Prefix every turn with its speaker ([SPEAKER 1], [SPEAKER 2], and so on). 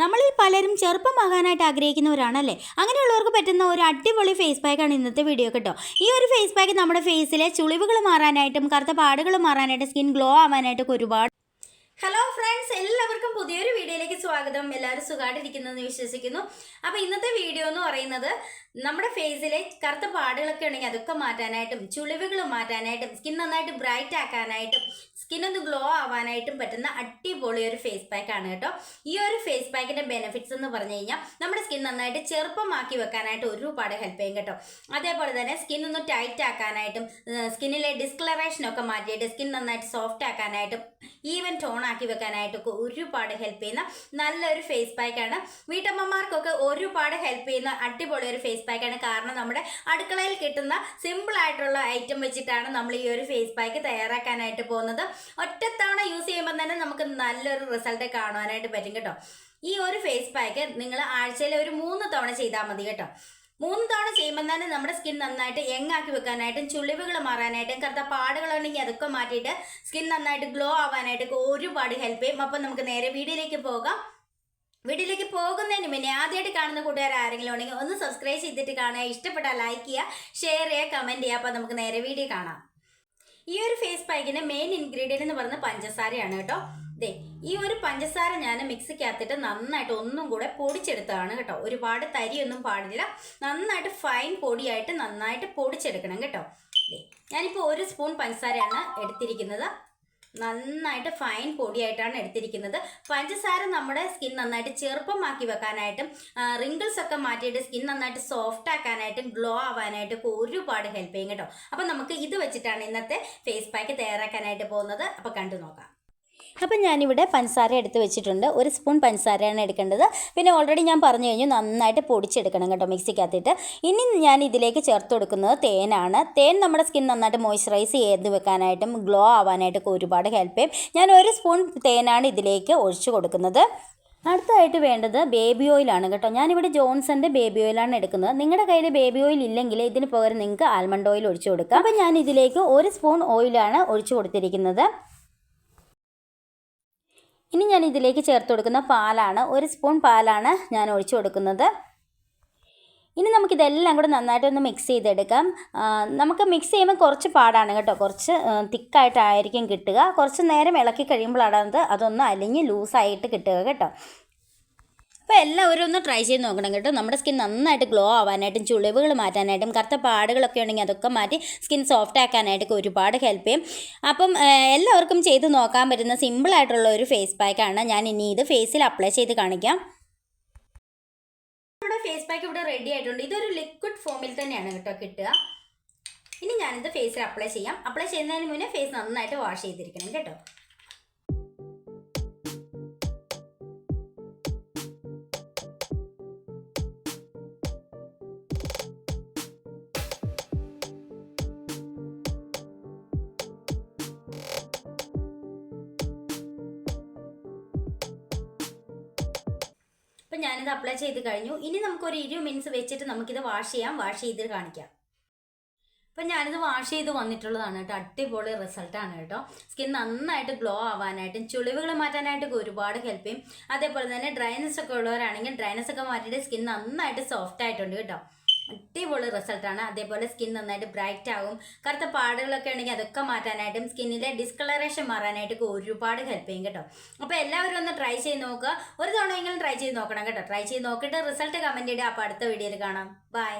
[SPEAKER 1] നമ്മളിൽ പലരും ചെറുപ്പമാകാനായിട്ട് ആഗ്രഹിക്കുന്നവരാണല്ലേ? അങ്ങനെയുള്ളവർക്ക് പറ്റുന്ന ഒരു അടിപൊളി ഫേസ് പാക്കാണ് ഇന്നത്തെ വീഡിയോ കേട്ടോ ഈ ഒരു ഫേസ് പാക്ക് നമ്മുടെ ഫേസിലെ ചുളിവുകൾ മാറാനായിട്ടും കറുത്ത പാടുകൾ മാറാനായിട്ടും സ്കിൻ ഗ്ലോ ആവാനായിട്ടൊക്കെ ഒരുപാട് ഹലോ ഫ്രണ്ട്സ് എല്ലാവർക്കും പുതിയൊരു വീഡിയോയിലേക്ക് സ്വാഗതം. എല്ലാവരും സുഖമായിട്ടിരിക്കുന്നെന്ന് വിശ്വസിക്കുന്നു. അപ്പോൾ ഇന്നത്തെ വീഡിയോ എന്ന് പറയുന്നത് നമ്മുടെ ഫേസിലെ കറുത്ത പാടുകളൊക്കെ ഉണ്ടെങ്കിൽ അതൊക്കെ മാറ്റാനായിട്ടും ചുളിവുകൾ മാറ്റാനായിട്ടും സ്കിൻ നന്നായിട്ട് ബ്രൈറ്റ് ആക്കാനായിട്ടും സ്കിൻ ഒന്ന് ഗ്ലോ ആവാനായിട്ടും പറ്റുന്ന അടിപൊളി ഒരു ഫേസ് പാക്ക് ആണ് കേട്ടോ. ഈ ഒരു ഫേസ് പാക്കിന്റെ ബെനിഫിറ്റ്സ് എന്ന് പറഞ്ഞു കഴിഞ്ഞാൽ നമ്മുടെ സ്കിൻ നന്നായിട്ട് ചെറുപ്പമാക്കി വെക്കാനായിട്ട് ഒരുപാട് ഹെൽപ്പ് ചെയ്യും കേട്ടോ. അതേപോലെ തന്നെ സ്കിൻ ഒന്ന് ടൈറ്റ് ആക്കാനായിട്ടും സ്കിന്നിലെ ഡിസ്കളറേഷനൊക്കെ മാറ്റിയിട്ട് സ്കിൻ നന്നായിട്ട് സോഫ്റ്റ് ആക്കാനായിട്ടും ഈവൻ ടോൺ ആക്കി വെക്കാനായിട്ടൊക്കെ ഒരുപാട് ഹെൽപ്പ് ചെയ്യുന്ന നല്ലൊരു ഫേസ് പാക്കാണ് വീട്ടമ്മമാർക്കൊക്കെ ഒരുപാട് ഹെൽപ്പ് ചെയ്യുന്ന അടിപൊളി ഒരു ഫേസ് പാക്കാണ് കാരണം നമ്മുടെ അടുക്കളയിൽ കിട്ടുന്ന സിമ്പിൾ ആയിട്ടുള്ള ഐറ്റം വെച്ചിട്ടാണ് നമ്മൾ ഈ ഒരു ഫേസ് പാക്ക് തയ്യാറാക്കാനായിട്ട് പോകുന്നത്. ഒറ്റത്തവണ യൂസ് ചെയ്യുമ്പോൾ തന്നെ നമുക്ക് നല്ലൊരു റിസൾട്ട് കാണുവാനായിട്ട് പറ്റും കേട്ടോ. ഈ ഒരു ഫേസ് പാക്ക് നിങ്ങൾ ആഴ്ചയിൽ ഒരു മൂന്ന് തവണ ചെയ്താൽ മതി കേട്ടോ. മൂന്ന് തവണ ചെയ്യുമ്പോൾ തന്നെ നമ്മുടെ സ്കിൻ നന്നായിട്ട് യങ്ങാക്കി വെക്കാനായിട്ടും ചുളിവുകൾ മാറാനായിട്ടും കറുത്ത പാടുകളുണ്ടെങ്കിൽ അതൊക്കെ മാറ്റിയിട്ട് സ്കിൻ നന്നായിട്ട് ഗ്ലോ ആവാനായിട്ടൊക്കെ ഒരുപാട് ഹെൽപ്പ് ചെയ്യും. അപ്പം നമുക്ക് നേരെ വീഡിയോയിലേക്ക് പോകാം. വീഡിയോയിലേക്ക് പോകുന്നതിന് മുന്നേ ആദ്യമായിട്ട് കാണുന്ന കൂട്ടുകാർ ആരെങ്കിലും ഉണ്ടെങ്കിൽ ഒന്ന് സബ്സ്ക്രൈബ് ചെയ്തിട്ട് കാണുക. ഇഷ്ടപ്പെട്ടാൽ ലൈക്ക് ചെയ്യുക ഷെയർ ചെയ്യുക കമന്റ് ചെയ്യുക. അപ്പോൾ നമുക്ക് നേരെ വീഡിയോ കാണാം. ഈ ഒരു ഫേസ് പാക്കിന്റെ മെയിൻ ഇൻഗ്രീഡിയന്റ് എന്ന് പറയുന്നത് പഞ്ചസാരയാണ് കേട്ടോ. ദേ ഈ ഒരു പഞ്ചസാര ഞാൻ മിക്സിക്കകത്തിട്ട് നന്നായിട്ട് ഒന്നും കൂടെ പൊടിച്ചെടുത്തതാണ് കേട്ടോ. ഒരുപാട് തരിയൊന്നും പാടില്ല. നന്നായിട്ട് ഫൈൻ പൊടിയായിട്ട് നന്നായിട്ട് പൊടിച്ചെടുക്കണം കേട്ടോ. ദേ ഞാനിപ്പോൾ ഒരു സ്പൂൺ പഞ്ചസാരയാണ് എടുത്തിരിക്കുന്നത്. നന്നായിട്ട് ഫൈൻ പൊടിയായിട്ടാണ് എടുത്തിരിക്കുന്നത്. പഞ്ചസാര നമ്മുടെ സ്കിൻ നന്നായിട്ട് ചെറുപ്പമാക്കി വെക്കാനായിട്ടും റിങ്കിൾസ് ഒക്കെ മാറ്റിയിട്ട് സ്കിൻ നന്നായിട്ട് സോഫ്റ്റ് ആക്കാനായിട്ടും ഗ്ലോ ആവാനായിട്ടും ഒക്കെ ഒരുപാട് ഹെൽപ്പ് ചെയ്യും കേട്ടോ. അപ്പം നമുക്ക് ഇത് വെച്ചിട്ടാണ് ഇന്നത്തെ ഫേസ് പാക്ക് തയ്യാറാക്കാനായിട്ട് പോകുന്നത്. അപ്പോൾ കണ്ടു നോക്കാം. അപ്പം ഞാനിവിടെ പഞ്ചസാര എടുത്ത് വെച്ചിട്ടുണ്ട്. ഒരു സ്പൂൺ പഞ്ചസാരയാണ് എടുക്കേണ്ടത്. പിന്നെ ഓൾറെഡി ഞാൻ പറഞ്ഞു കഴിഞ്ഞു നന്നായിട്ട് പൊടിച്ചെടുക്കണം കേട്ടോ മിക്സിക്കകത്തിട്ട്. ഇനി ഞാൻ ഇതിലേക്ക് ചേർത്ത് കൊടുക്കുന്നത് തേനാണ്. തേൻ നമ്മുടെ സ്കിൻ നന്നായിട്ട് മോയ്സ്ചറൈസ് ചെയ്ത് വെക്കാനായിട്ടും ഗ്ലോ ആവാനായിട്ടൊക്കെ ഒരുപാട് ഹെൽപ്പ് ചെയ്യും. ഞാൻ ഒരു സ്പൂൺ തേനാണ് ഇതിലേക്ക് ഒഴിച്ചു കൊടുക്കുന്നത്. അടുത്തതായിട്ട് വേണ്ടത് ബേബി ഓയിലാണ് കേട്ടോ. ഞാനിവിടെ ജോൺസന്റെ ബേബി ഓയിലാണ് എടുക്കുന്നത്. നിങ്ങളുടെ കയ്യിൽ ബേബി ഓയിൽ ഇല്ലെങ്കിൽ ഇതിന് പകരം നിങ്ങൾക്ക് ആൽമണ്ട് ഓയിൽ ഒഴിച്ചു കൊടുക്കാം. അപ്പോൾ ഞാൻ ഇതിലേക്ക് ഒരു സ്പൂൺ ഓയിലാണ് ഒഴിച്ചു കൊടുത്തിരിക്കുന്നത്. ഇനി ഞാൻ ഇതിലേക്ക് ചേർത്ത് കൊടുക്കുന്ന പാലാണ് ഒരു സ്പൂൺ പാലാണ് ഞാൻ ഒഴിച്ചു കൊടുക്കുന്നത്. ഇനി നമുക്കിതെല്ലാം കൂടെ നന്നായിട്ടൊന്ന് മിക്സ് ചെയ്തെടുക്കാം. നമുക്ക് മിക്സ് ചെയ്യുമ്പോൾ കുറച്ച് പാടാണ് കേട്ടോ. കുറച്ച് തിക്കായിട്ടായിരിക്കും കിട്ടുക. കുറച്ച് നേരം ഇളക്കി കഴിയുമ്പോഴാണ് അത് അതൊന്ന് അലിഞ്ഞ് ലൂസായിട്ട് കിട്ടുക കേട്ടോ. അപ്പോൾ എല്ലാവരും ഒന്ന് ട്രൈ ചെയ്ത് നോക്കണം കേട്ടോ. നമ്മുടെ സ്കിൻ നന്നായിട്ട് ഗ്ലോ ആവാനായിട്ടും ചുളിവുകൾ മാറ്റാനായിട്ടും കറുത്ത പാടുകളൊക്കെ ഉണ്ടെങ്കിൽ അതൊക്കെ മാറ്റി സ്കിൻ സോഫ്റ്റ് ആക്കാനായിട്ടൊക്കെ ഒരുപാട് ഹെൽപ്പ് ചെയ്യും. അപ്പം എല്ലാവർക്കും ചെയ്ത് നോക്കാൻ പറ്റുന്ന സിമ്പിൾ ആയിട്ടുള്ള ഒരു ഫേസ് പാക്കാണ് ഞാൻ ഇനി ഇത് ഫേസിൽ അപ്ലൈ ചെയ്ത് കാണിക്കാം. നമ്മുടെ ഫേസ് പാക്ക് ഇവിടെ റെഡി ആയിട്ടുണ്ട്. ഇതൊരു ലിക്വിഡ് ഫോമിൽ തന്നെയാണ് കേട്ടോ കിട്ടുക. ഇനി ഞാനിത് ഫേസിൽ അപ്ലൈ ചെയ്യാം. അപ്ലൈ ചെയ്യുന്നതിന് മുന്നേ ഫേസ് നന്നായിട്ട് വാഷ് ചെയ്തിരിക്കണം കേട്ടോ. അപ്പം ഞാനിത് അപ്ലൈ ചെയ്ത് കഴിഞ്ഞു. ഇനി നമുക്കൊരു ഇരുപത് മിനിറ്റ്സ് വെച്ചിട്ട് നമുക്കിത് വാഷ് ചെയ്യാം. വാഷ് ചെയ്ത് കാണിക്കാം. അപ്പം ഞാനിത് വാഷ് ചെയ്ത് വന്നിട്ടുള്ളതാണ് കേട്ടോ. അടിപൊളി റിസൾട്ടാണ് കേട്ടോ. സ്കിൻ നന്നായിട്ട് ഗ്ലോ ആവാനായിട്ടും ചുളിവുകൾ മാറ്റാനായിട്ടൊക്കെ ഒരുപാട് ഹെൽപ്പ് ചെയ്യും. അതേപോലെ തന്നെ ഡ്രൈനസ് ഒക്കെ ഉള്ളവരാണെങ്കിൽ ഡ്രൈനസ് ഒക്കെ മാറ്റിയിട്ട് സ്കിൻ നന്നായിട്ട് സോഫ്റ്റ് ആയിട്ടുണ്ട് കേട്ടോ. അടിപൊളി റിസൾട്ടാണ് അതേപോലെ സ്കിൻ നന്നായിട്ട് ബ്രൈറ്റ് ആകും കറുത്ത പാടുകളൊക്കെ ഉണ്ടെങ്കിൽ അതൊക്കെ മാറ്റാനായിട്ടും സ്കിന്നിലെ ഡിസ്കളറേഷൻ മാറാനായിട്ടൊക്കെ ഒരുപാട് ഹെൽപ്പ് ചെയ്യും കേട്ടോ. അപ്പോൾ എല്ലാവരും ഒന്ന് ട്രൈ ചെയ്ത് നോക്കുക. ഒരു തവണയെങ്കിലും ട്രൈ ചെയ്ത് നോക്കണം കേട്ടോ. ട്രൈ ചെയ്ത് നോക്കിയിട്ട് റിസൾട്ട് കമന്റ് ചെയ്യുക അപ്പോൾ അടുത്ത വീഡിയോയിൽ കാണാം. ബൈ